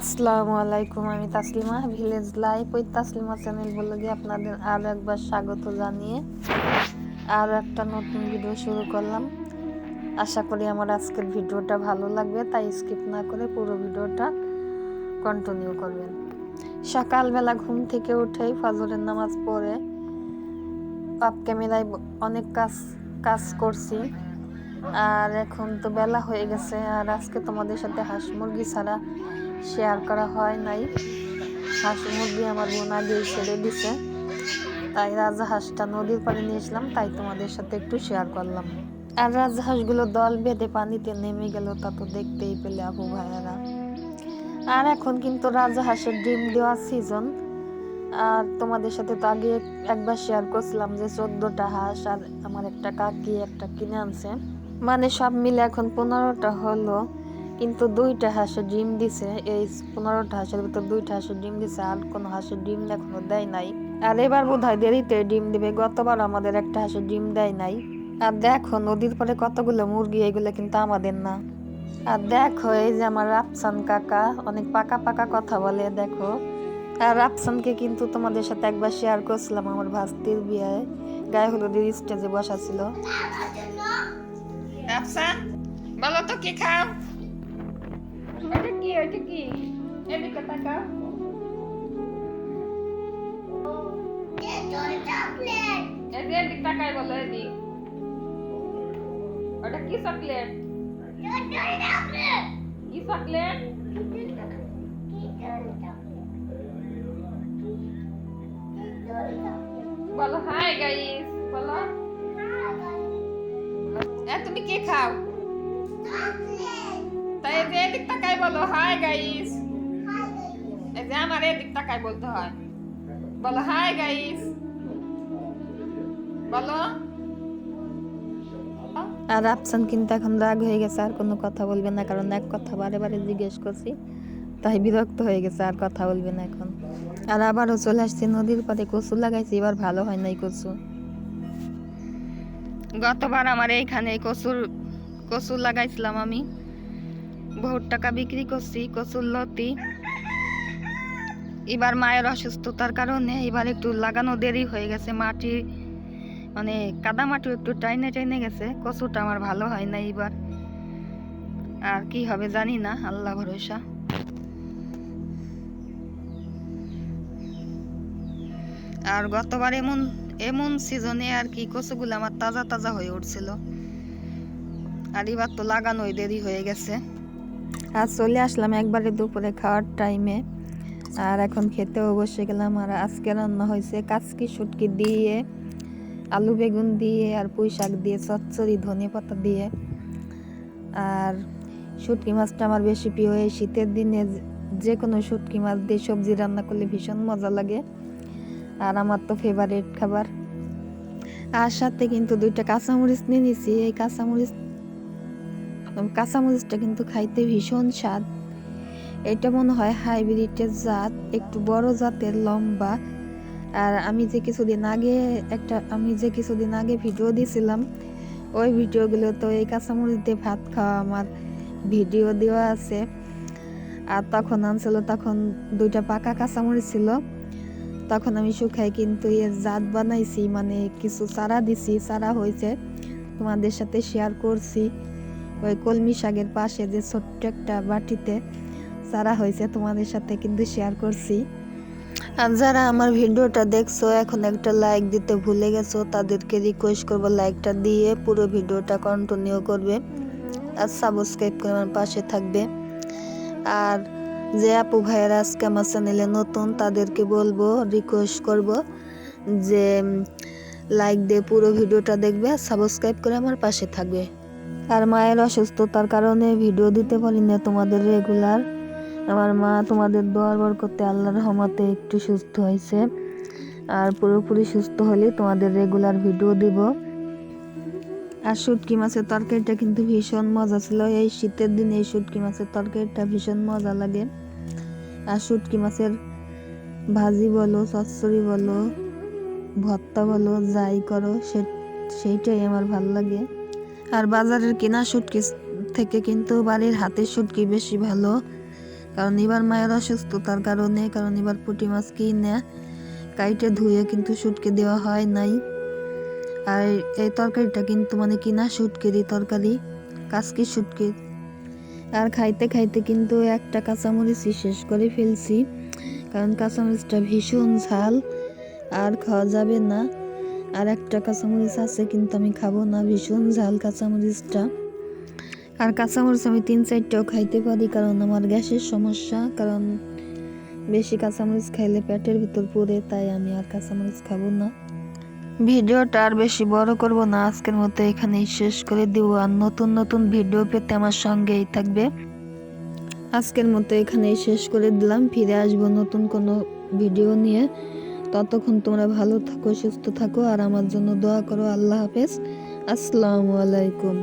আসসালামু আলাইকুম, আমি তাসলিমা, ভিলেজ লাইফ ওই তাসলিমা চ্যানেল বলে গিয়ে আপনাদের আরও একবার স্বাগত জানিয়ে আরও একটা নতুন ভিডিও শুরু করলাম। আশা করি আমার আজকের ভিডিওটা ভালো লাগবে, তাই স্কিপ না করে পুরো ভিডিওটা কন্টিনিউ করবেন। সকালবেলা ঘুম থেকে উঠেই ফজরের নামাজ পড়ে পাপ ক্যামেরায় অনেক কাজ কাজ করছি। আর এখন তো বেলা হয়ে গেছে, আর আজকে তোমাদের সাথে হাঁস মুরগি ছাড়া শেয়ার করা হয় নাই। হাঁস মুরগি আমার বোন আগেই ছেড়ে দিছে। তাই রাজহাঁসটা নদীর পাড়ে নিয়েছিলাম তাই তোমাদের সাথে একটু শেয়ার করলাম। আর রাজহাঁসগুলো দল বেঁধে পানিতে নেমে গেল, তা তো দেখতেই পেলে আবু ভাইয়ারা। আর এখন কিন্তু রাজহাঁসের ডিম দেওয়ার সিজন আর তোমাদের সাথে তো আগে একবার শেয়ার করছিলাম যে চোদ্দটা হাঁস আর আমার একটা কাকি, একটা কিনে আনছে। মানে সব মিলে এখন পনেরোটা হলো। কিন্তু দুইটা হাঁসের ডিম দিছে, এই পনেরোটা হাঁসের ভিতর দুইটা হাঁসের ডিম দিছে, আর কোনো হাঁসের ডিম এখনও দেয় নাই। আর এবার বোধ হয় দেরিতে ডিম দিবে, গতবার আমাদের একটা হাঁসের ডিম দেয় নাই। আর দেখো, নদীর পরে কতগুলো মুরগি, এগুলো কিন্তু আমাদের না। আর দেখো, এই যে আমার রাফসান কাকা, অনেক পাকা পাকা কথা বলে, দেখো। আর রাফসানকে কিন্তু তোমাদের সাথে একবার শেয়ার করছিলাম আমার ভাস্তির বিয়ে গায়ে হলুদের স্টেজে বসা ছিল। রাফসান, বলো তো কি খাও? ওটা কি? এদিকে তাকাও এদিকে তাকাই বলো এদিক। ওটা কি চকলেট কি চকলেট বলো হাই গাইস বলো। এ তুমি কি খাও? তাই এই যে এদিক তাকাই বলো হাই গাইস এই যে আমার এদিক তাকাই বলতে হয়। বলো হাই গাইস বলো। আর আফসান কিন্তু এখন রাগ হয়ে গেছে আর কোনো কথা বলবে না কারণ এক কথা বারে বারে জিজ্ঞেস করছি তাই বিরক্ত হয়ে গেছে আর কথা বলবে না এখন। আর আবারও চলে আসছি নদীর পাড়ে কচু লাগাইছি এবার ভালো হয় নাই কচু। গতবার আমার এইখানে কচুর কচু লাগাইছিলাম আমি। বহুত টাকা বিক্রি করছি, কচুর লতি। এবার মায়ের অসুস্থতার কারণে এবার একটু লাগানো দেরি হয়ে গেছে। মাটি মানে কাদা মাটি একটু টাইনে টাইনে গেছে। কচুটা আমার ভালো হয় না এবার। আর কি হবে জানি না, আল্লাহ ভরসা। আর গতবার এমন এমন সিজনে আর কি কচুগুলো আমার তাজা তাজা হয়ে উঠছিল। আর এবার তো লাগানোই দেরি হয়ে গেছে। আর চলে আসলাম একবারে দুপুরে খাওয়ার টাইমে আর এখন খেতেও বসে গেলাম। আর আজকে রান্না হয়েছে কাচকি শুটকি দিয়ে, আলু বেগুন দিয়ে, আর পুঁই শাক দিয়ে, চচ্চড়ি, ধনে পাতা দিয়ে। আর শুটকি মাছটা আমার বেশি প্রিয়। এই শীতের দিনে যে কোনো শুটকি মাছ দিয়ে সবজি রান্না করলে ভীষণ মজা লাগে। আর আমার তো ফেভারিট খাবার। আর সাথে কিন্তু দুইটা কাঁচামরিচ নিয়ে নিছি। এই কাঁচামরিচ কাঁচামরিচটা কিন্তু খাইতে ভীষণ স্বাদ। এটা মনে হয় হাইব্রিডের জাত, একটু বড় জাতের, লম্বা। আর আমি যে কিছুদিন আগে একটা, আমি যে কিছুদিন আগে ভিডিও দিয়েছিলাম, ওই ভিডিওগুলো তো এই কাঁচামরিচ দিয়ে ভাত খাওয়া আমার ভিডিও দেওয়া আছে। আর তখন আনছিল, তখন দুইটা পাকা কাঁচামরিচ ছিল। তখন আমি শুকাই কিন্তু এর জাত বানাইছি মানে কিছু চারা দিছি, চারা হয়েছে। তোমাদের সাথে শেয়ার করছি। ওই কলমি শাকের পাশে যে ছোট্ট একটা বাটিতে চারা হয়েছে, তোমাদের সাথে কিন্তু শেয়ার করছি। আর যারা আমার ভিডিওটা দেখছ, এখন একটা লাইক দিতে ভুলে গেছো, তাদেরকে রিকোয়েস্ট করব লাইকটা দিয়ে পুরো ভিডিওটা কন্টিনিউ করবে আর সাবস্ক্রাইব করে আমার পাশে থাকবে। আর যে আপু ভাইয়েরা আজকে আমার চ্যানেলে নতুন, তাদেরকে বলব রিকোয়েস্ট করব যে লাইক দিয়ে পুরো ভিডিওটা দেখবে আর সাবস্ক্রাইব করে আমার পাশে থাকবে। আর মায়ের অসুস্থতার কারণে ভিডিও দিতে পারি না তোমাদের রেগুলার আমার মা তোমাদের দোয়ার বর করতে আল্লাহর রহমতে একটু সুস্থ হয়েছে। আর পুরোপুরি সুস্থ হলে তোমাদের রেগুলার ভিডিও দিব। আর শুটকি মাছের তরকারিটা কিন্তু ভীষণ মজা ছিল। এই শীতের দিনে এই শুটকি মাছের তরকারিটা ভীষণ মজা লাগে। আর শুটকি মাছের ভাজি বলো, চচ্চড়ি বলো, ভর্তা বলো, যাই করো, সে সেইটাই আমার ভালো লাগে। আর বাজারের কেনা শুটকি থেকে কিন্তু বাড়ির হাতের শুটকি বেশি ভালো। কারণ এবার মায়ের অসুস্থতার কারণে, কারণ এবার পুঁটি মাছ কিনে কাইটে ধুয়ে কিন্তু শুটকে দেওয়া হয় নাই। আর এই তরকারিটা কিন্তু মানে কিনা শুটকেরই তরকারি, কাসকি শুটকি আর খাইতে খাইতে কিন্তু একটা কাঁচামরিচই শেষ করে ফেলছি, কারণ কাঁচামরিচটা ভীষণ ঝাল, আর খাওয়া যাবে না। আর একটা কাঁচামরিচ আছে, কিন্তু আমি খাব না, ভীষণ ঝাল কাঁচামরিচটা। আর কাঁচামরিচ আমি তিন চারটাও খাইতে পারি, কারণ আমার গ্যাসের সমস্যা, কারণ বেশি কাঁচামরিচ খাইলে পেটের ভিতর পড়ে, তাই আমি আর কাঁচামরিচ খাব না। ভিডিওটা আর বেশি বড় করব না, আজকের মতো এখানেই শেষ করে দিব, আর নতুন নতুন ভিডিও পেতে আমার সঙ্গেই থাকবে। আজকের মতো এখানেই শেষ করে দিলাম, ফিরে আসব নতুন কোনো ভিডিও নিয়ে। ততক্ষণ তোমরা ভালো থাকো, সুস্থ থাকো, আর আমার জন্য দোয়া করো। আল্লাহ হাফেজ। আসসালামু আলাইকুম।